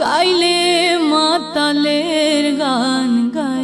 গাইলে মাতালের গান গাই